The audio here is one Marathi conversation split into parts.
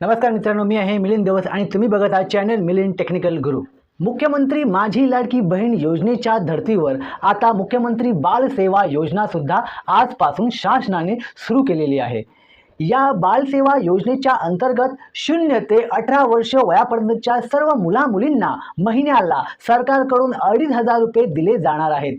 नमस्कार मित्रांनो मी आहे मिलिंद देवस आणि तुम्ही बघत आहात चॅनल मिलिंद टेक्निकल गुरु. मुख्यमंत्री माझी लाडकी बहीण योजनेच्या धर्तीवर आता मुख्यमंत्री बाल सेवा आजपासून शासनाने सुरू केलेली आहे. या बालसेवा योजनेच्या अंतर्गत शून्य ते अठरा वर्ष वयापर्यंतच्या सर्व मुला मुलींना महिन्याला सरकारकडून अडीच हजार रुपये दिले जाणार आहेत.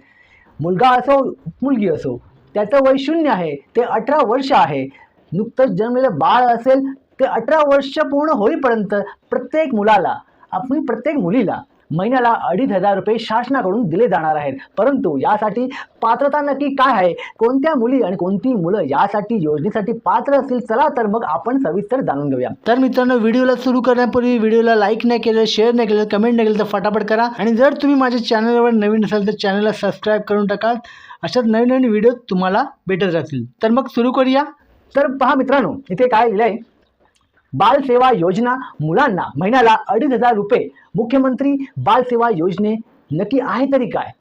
मुलगा असो मुलगी असो त्याचं वय शून्य आहे ते अठरा वर्ष आहे. नुकतंच जन्मलेलं बाळ असेल ते अठरा वर्ष पूर्ण होईपर्यंत प्रत्येक मुलाला आपण प्रत्येक मुलीला महिन्याला अडीच हजार रुपये शासनाकडून दिले जाणार आहेत. परंतु यासाठी पात्रता नक्की काय आहे? कोणत्या मुली आणि कोणती मुलं यासाठी योजनेसाठी पात्र असतील? चला तर मग आपण सविस्तर जाणून घेऊया. तर मित्रांनो व्हिडिओला सुरू करण्यापूर्वी व्हिडिओला लाईक नाही केलं शेअर नाही केलं कमेंट नाही केलं तर फटाफट करा. आणि जर तुम्ही माझ्या चॅनलवर नवीन असाल तर चॅनलला सबस्क्राईब करून टाका. अशाच नवीन नवीन व्हिडिओ तुम्हाला भेटत राहतील. तर मग सुरू करूया. तर पहा मित्रांनो इथे काय लिहिलं आहे बाल सेवा योजना मुलांना महिन्याला अडीच हजार रुपये. मुख्यमंत्री बाल सेवा योजने नक्की आहे तरी काय?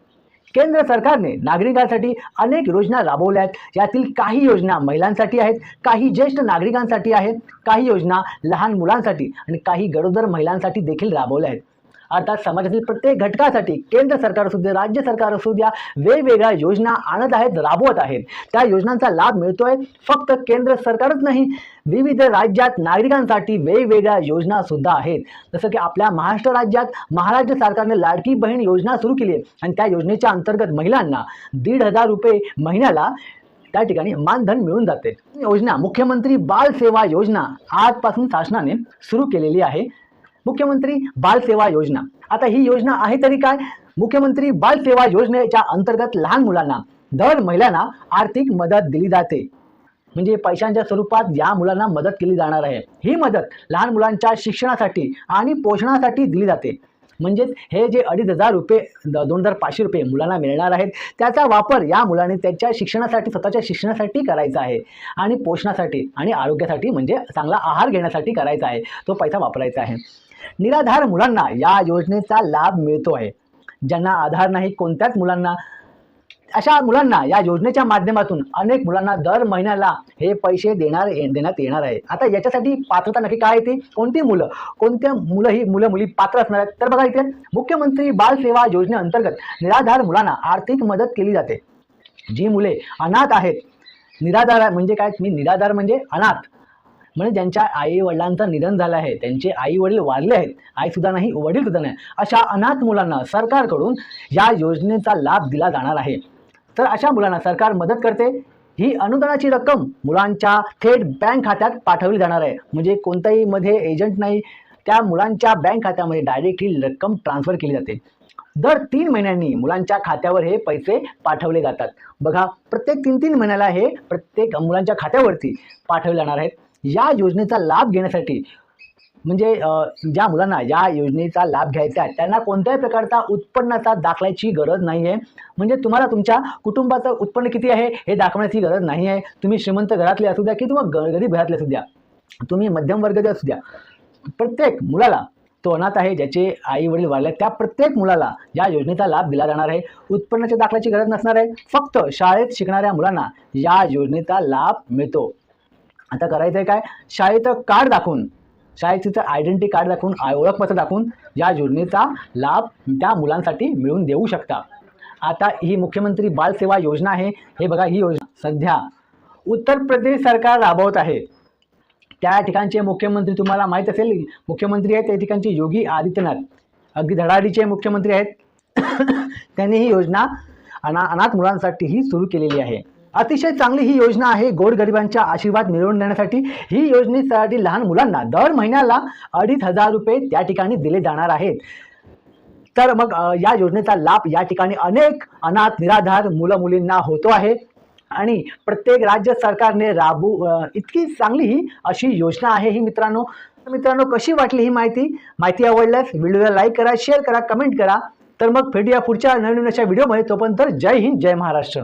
केंद्र सरकारने नागरिकांसाठी अनेक योजना राबवल्या आहेत यातील काही योजना महिलांसाठी आहेत काही ज्येष्ठ नागरिकांसाठी आहेत काही योजना लहान मुलांसाठी आणि काही गरोदर महिलांसाठी देखील राबवल्या आहेत अर्थात समाजातील प्रत्येक घटकासाठी केंद्र सरकार असू दे राज्य सरकार असू द्या वेगवेगळ्या योजना आणत आहेत राबवत आहेत. त्या योजनांचा लाभ मिळतोय. फक्त केंद्र सरकारच नाही विविध राज्यात नागरिकांसाठी वेगवेगळ्या योजना सुद्धा आहेत. जसं की आपल्या महाराष्ट्र राज्यात महाराष्ट्र सरकारने लाडकी बहीण योजना सुरू केली आहे. आणि त्या योजनेच्या अंतर्गत महिलांना दीड हजार रुपये महिन्याला त्या ठिकाणी मानधन मिळून जाते. योजना मुख्यमंत्री बाल सेवा योजना आजपासून शासनाने सुरू केलेली आहे. मुख्यमंत्री बाल सेवा योजना. आता ही योजना आहे तरी काय? मुख्यमंत्री बाल सेवा योजनेच्या अंतर्गत लहान मुलांना दर महिलांना आर्थिक मदत दिली जाते. म्हणजे पैशांच्या स्वरूपात या मुलांना मदत केली जाणार आहे ही मदत लहान मुलांच्या शिक्षणासाठी आणि पोषणासाठी दिली जाते. म्हणजेच हे जे अडीच हजार रुपये द- दोन हजार पाचशे रुपये मुलांना मिळणार आहेत त्याचा वापर या मुलाने त्याच्या शिक्षणासाठी स्वतःच्या शिक्षणासाठी करायचा आहे. आणि पोषणासाठी आणि आरोग्यासाठी म्हणजे चांगला आहार घेण्यासाठी करायचा आहे. तो पैसा वापरायचा आहे. निराधार मुलांना या योजनेचा लाभ मिळतो आहे ज्यांना आधार नाही कोणत्याच मुलांना अशा मुलांना या योजनेच्या माध्यमातून अनेक मुलांना दर महिन्याला हे पैसे देणार देण्यात येणार आहे आता याच्यासाठी पात्रता नक्की काय येते कोणती मुलं? कोणत्या मुलं ही मुलं मुली पात्र असणार आहेत? तर बघा इथे मुख्यमंत्री बाल सेवा योजनेअंतर्गत निराधार मुलांना आर्थिक मदत केली जाते. जी मुले अनाथ आहेत निराधार म्हणजे काय? मी निराधार म्हणजे अनाथ. म्हणजे ज्यांच्या आई वडिलांचं निधन झालं आहे त्यांचे आई वडील वारले आहेत आई सुद्धा नाही वडील सुद्धा नाही अशा अनाथ मुलांना सरकारकडून या योजनेचा लाभ दिला जाणार आहे. तर अशा मुलांना सरकार मदत करते. ही अनुदानाची रक्कम मुलांच्या थेट बँक खात्यात पाठवली जाणार आहे. म्हणजे कोणताही मध्ये एजंट नाही त्या मुलांच्या बँक खात्यामध्ये डायरेक्ट ही रक्कम ट्रान्सफर केली जाते. दर तीन महिन्यांनी मुलांच्या खात्यावर हे पैसे पाठवले जातात. बघा प्रत्येक तीन तीन महिन्याला हे प्रत्येक मुलांच्या खात्यावरती पाठवले जाणार आहेत. या योजनेचा लाभ घेण्यासाठी म्हणजे ज्या मुलांना या योजनेचा लाभ घ्यायचा आहे त्यांना कोणत्याही प्रकारचा उत्पन्नाचा दाखल्याची गरज नाही आहे म्हणजे तुम्हाला तुमच्या कुटुंबाचं उत्पन्न किती आहे हे दाखवण्याची गरज नाही आहे तुम्ही श्रीमंत घरातले असू द्या किंवा ग- गरीब घरातले असू द्या. तुम्ही मध्यम वर्गाचे असू द्या. प्रत्येक मुलाला तो अनाथ आहे ज्याचे आई वडील वाढले त्या प्रत्येक मुलाला या योजनेचा लाभ दिला जाणार आहे. उत्पन्नाच्या दाखल्याची गरज नसणार आहे. फक्त शाळेत शिकणाऱ्या मुलांना या योजनेचा लाभ मिळतो. आता करायचं आहे काय? शाळेचं कार्ड दाखवून शाळेचं आयडेंटिटी कार्ड दाखवून ओळखपत्र दाखवून या योजनेचा लाभ त्या मुलांसाठी मिळवून देऊ शकता. आता ही मुख्यमंत्री बाल सेवा योजना आहे. हे बघा ही योजना सध्या उत्तर प्रदेश सरकार राबवत आहे. त्या ठिकाणचे मुख्यमंत्री तुम्हाला माहीत असेल मुख्यमंत्री आहेत त्या ठिकाणचे योगी आदित्यनाथ. अगदी धडाडीचे मुख्यमंत्री आहेत. त्यांनी ही योजना अना अनाथ मुलांसाठीही सुरू केलेली आहे. अतिशय चांगली ही योजना आहे. गोरगरिबांच्या आशीर्वाद मिळवून देण्यासाठी ही योजनेसाठी लहान मुलांना दर महिन्याला अडीच हजार रुपये त्या ठिकाणी दिले जाणार आहेत. तर मग या योजनेचा लाभ या ठिकाणी अनेक अनाथ निराधार मुलं मुलींना होतो आहे. आणि प्रत्येक राज्य सरकारने राबू इतकी चांगली ही अशी योजना आहे ही मित्रांनो. तर मित्रांनो कशी वाटली ही माहिती? माहिती आवडल्यास व्हिडिओला लाईक करा शेअर करा कमेंट करा. तर मग भेटूया पुढच्या नवीन अशा व्हिडिओमध्ये. तोपर्यंत जय हिंद जय महाराष्ट्र.